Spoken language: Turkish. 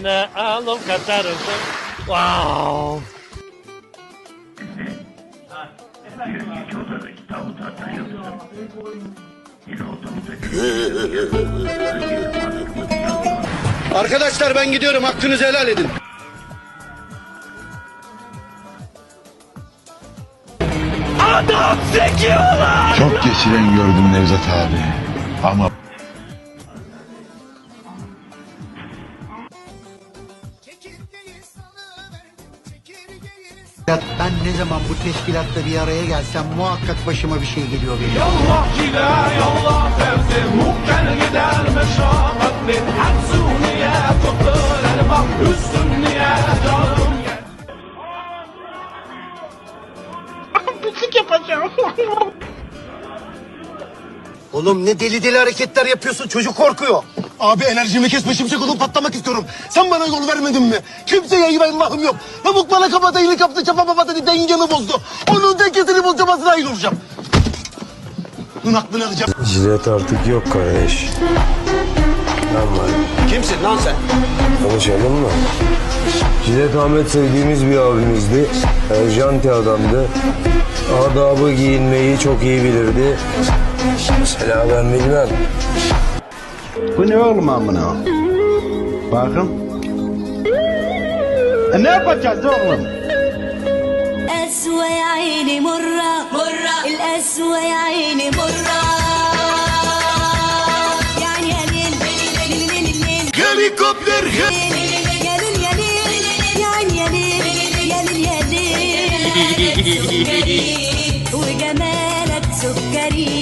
içine alıp kaçarısın. Wow. Arkadaşlar ben gidiyorum hakkınızı helal edin. Çok geçiren gördüm Nevzat abi. Ama Ben ne zaman bu teşkilatta bir araya gelsem muhakkak başıma bir şey geliyor benim. Yallah gile yallah fevzi muhken gider meşakkatli Hatsuniye tuttur elbak üstünniye canım Pislik yapacağım. Oğlum ne deli deli hareketler yapıyorsun çocuk korkuyor. Abi enerjimi kesme şimşek olup patlamak istiyorum. Sen bana yol vermedin mi? Kimseye güven Allah'ım yok. Pamuk bana kafa iyilik yaptı çapa baba dedi dengemi bozdu. Onun dengesini bozacağım Azrail olacağım. Bunun aklını alacağım. Jilet artık yok kardeş. Ben var. Kimsin lan sen? Konuşalım mı? Jilet Ahmet sevdiğimiz bir abimizdi. Erjanti adamdı. Adabı giyinmeyi çok iyi bilirdi. Mesela ben bilmem. Bu ne oğlum amına? Bakın. E ne yapacağız oğlum? القسوة يا عيني مرة مرة القسوة يا عيني مرة يعني يا ليل ليل ليل ليل Helikopter he- يا ليل يا ليل يعني يا ليل يا ليل يا ليل سكري وجمالك سكري